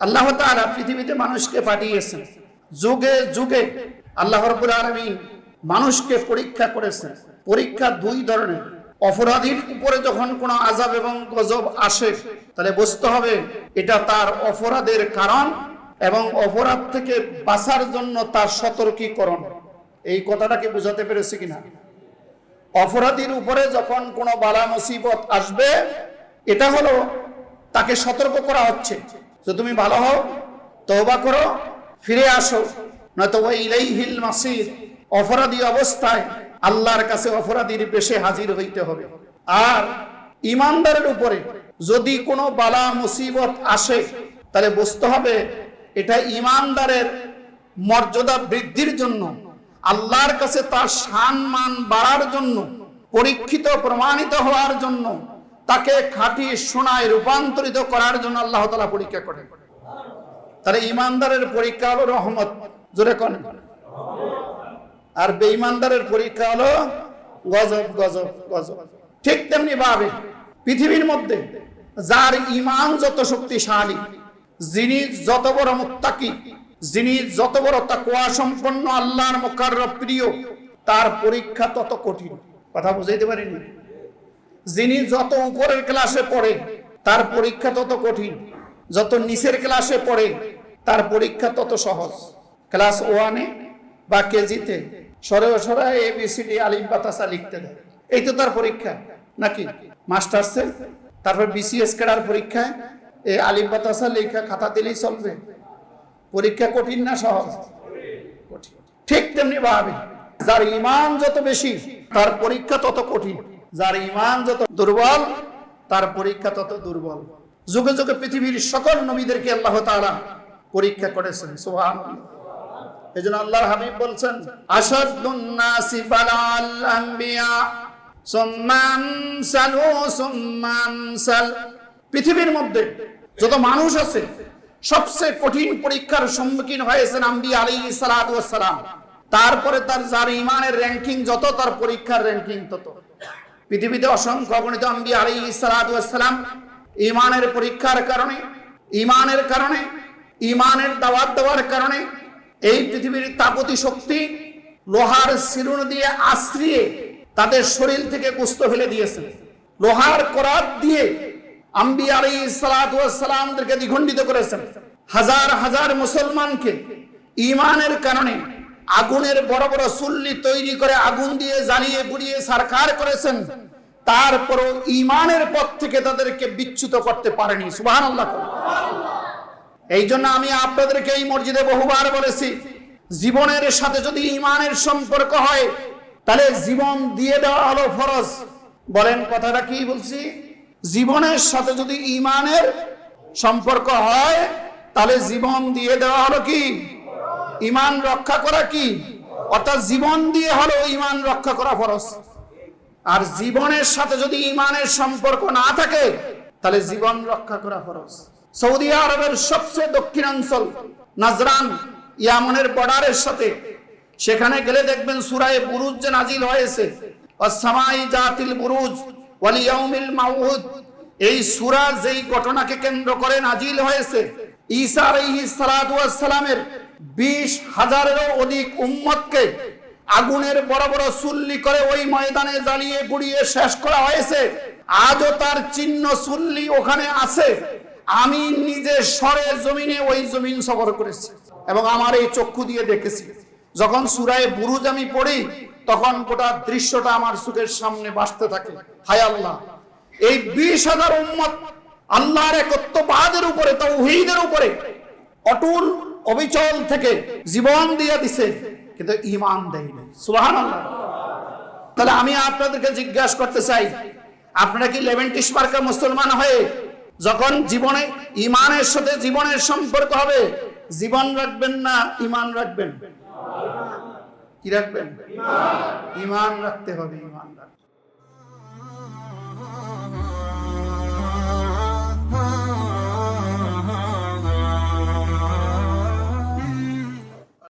আল্লাহ তাআলা পৃথিবীতে মানুষকে পাঠিয়েছেন। যুগে যুগে আল্লাহ রব্বুল আলামিন মানুষকে পরীক্ষা করেছেন। পরীক্ষা দুই ধরনের। অপরাধীর উপরে যখন কোনো আজাব এবং গজব আসে, তাহলে বুঝতে হবে এটা তার অপরাধের কারণ এবং অপরাধ থেকে বাঁচার জন্য তার সতর্কীকরণ। এই কথাটাকে বোঝাতে পেরেছি কিনা? অপরাধীর উপরে যখন কোনো বালা মুসিবত আসবে, এটা হলো তাকে সতর্ক করা হচ্ছে। যে তুমি ভালো হও, তওবা করো, ফিরে আসো। নয়তো ওই ইলাইহিল মাসির, অপরাধী অবস্থায় আল্লাহর কাছে অপরাধীর বেশে হাজির হইতে হবে। আর ইমানদারের উপরে যদি কোনো বালা, মুসিবত আসে, তাহলে বুঝতে হবে এটা ইমানদারের মর্যাদা বৃদ্ধির জন্য, আল্লাহর কাছে তার সম্মান বাড়ার জন্য, পরীক্ষিত, প্রমাণিত হওয়ার জন্য তাকে খাঁটি সোনায় রূপান্তরিত করার জন্য আল্লাহ তালা পরীক্ষা করেন। তাহলে ইমানদারের পরীক্ষা হলো রহমত। জোরে কন। আর বেঈমানদারের পরীক্ষা হলো গজব গজব গজব। ঠিক তেমনি ভাবে পৃথিবীর মধ্যে যার ইমান যত শক্তিশালী, যিনি যত বড় মুত্তাকি, যিনি যত বড় তাকওয়া সম্পন্ন আল্লাহর মুকাররব প্রিয়, তার পরীক্ষা তত কঠিন। কথা বুঝাইতে পারিনি? যিনি যত উপরের ক্লাসে পড়ে, তার পরীক্ষা তত কঠিন। যত নিচের ক্লাসে পড়ে, তার পরীক্ষা তত সহজ। ক্লাস ওয়ানে বা কেজিতে সরে সরে এবিসিডি আলিম বাতাসা লিখতে দেয়। এই তো তার পরীক্ষা, নাকি? মাস্টার্সে, তারপর বিসিএস কেডার পরীক্ষায় এই আলিম বাতাসা লেখা খাতা দিলেই চলবে। পরীক্ষা কঠিন না সহজ? ঠিক তেমনি ভাবে যার ইমান যত বেশি, তার পরীক্ষা তত কঠিন। যার ইমান যত দুর্বল, তার পরীক্ষা তত দুর্বল। যুগে যুগে পৃথিবীর সকল নবীদেরকে আল্লাহ তাআলা পরীক্ষা করেছেন, সুবহানাল্লাহ। এই জন্য আল্লাহর হাবিব বলছেন পৃথিবীর মধ্যে যত মানুষ আছে, সবচেয়ে কঠিন পরীক্ষার সম্মুখীন হয়েছেন আম্বি আলী সালাম। তারপরে তার, যার ইমানের র্যাঙ্কিং যত, তার পরীক্ষার র্যাঙ্কিং তত। পৃথিবীতে অসংখ্য গণিত আম্বি আলী সালাম ইমানের পরীক্ষার কারণে ইমানের কারণে ইমানের দাওয়াত দেওয়ার কারণে এই পৃথিবীর তাপতি শক্তি লোহার শিরুন দিয়ে আশ্রিয়ে তাদের শরীর থেকে কুস্ত ফেলে দিয়েছে। লোহার করাত দিয়ে আম্বি আলী সালামদেরকে দ্বিখণ্ডিত করেছেন। হাজার হাজার মুসলমানকে ইমানের কারণে আগুনের বড় বড় চুল্লি তৈরি করে আগুন দিয়ে জ্বালিয়ে পুড়িয়ে সারকার করেছেন। তারপরও ইমানের পথ থেকে তাদেরকে বিচ্যুত করতে পারেনি। সুবাহ এই জন্য আমি আপনাদেরকে এই মসজিদে বহুবার বলেছি, জীবনের সাথে যদি ইমানের সম্পর্ক হয়, তাহলে জীবন দিয়ে দেওয়া হলো ফরজ। বলেন কথাটা কি বলছি? জীবনের সাথে যদি ইমানের সম্পর্ক হয়, তাহলে জীবন দিয়ে দেওয়া হলো কি? ইমান রক্ষা করা কি? অর্থাৎ জীবন দিয়ে হলো ইমান রক্ষা করা ফরজ। আর জীবনের সাথে যদি ইমানের সম্পর্ক না থাকে, তাহলে জীবন রক্ষা করা ফরজ। সৌদি আরবের সবচেয়ে দক্ষিণাঞ্চল, নাজরান, ইয়ামনের বর্ডারের সাথে। সেখানে গেলে দেখবেন সুরায় বুরুজ যে নাজিল হয়েছে অসামাই জাতিল বুরুজ ওয়ালিয়াউমিল মাউদ এই সূরা যেই ঘটনাকে কেন্দ্র করে নাজিল হয়েছে, ঈসা আলাইহিস সালাতু ওয়াস সালামের 20 হাজারেরও অধিক উম্মতকে আগুনের বড় বড় চুল্লি করে ওই ময়দানে জ্বালিয়ে পুড়িয়ে শেষ করা হয়েছে। আজও তার চিহ্ন চুল্লি ওখানে আছে। আমি নিজে সরে জমিনে ওই জমিন সফর করেছি এবং আমার এই চক্ষু দিয়ে দেখেছি। যখন সুরায় বুরুজ আমি পড়ি, তখন গোটা দৃশ্যটা আমার চোখের সামনে বাসতে থাকে। হায় আল্লাহ! এই বিশ হাজার উম্মত আল্লাহর একত্ববাদের উপরে তৌহিদের উপরে অটুল অবিচল থেকে জীবন দিয়ে দিছে, কিন্তু ইমান দেয়নি। সুবাহান তাহলে আমি আপনাদেরকে জিজ্ঞাসা করতে চাই, আপনারা কি লেভেন্টিস মার্কা মুসলমান হয়ে যখন জীবনে ইমানের সাথে জীবনের সম্পর্ক হবে, জীবন রাখবেন না ইমান রাখবেন? কি রাখবেন? ইমান রাখতে হবে ইমান রাখবেন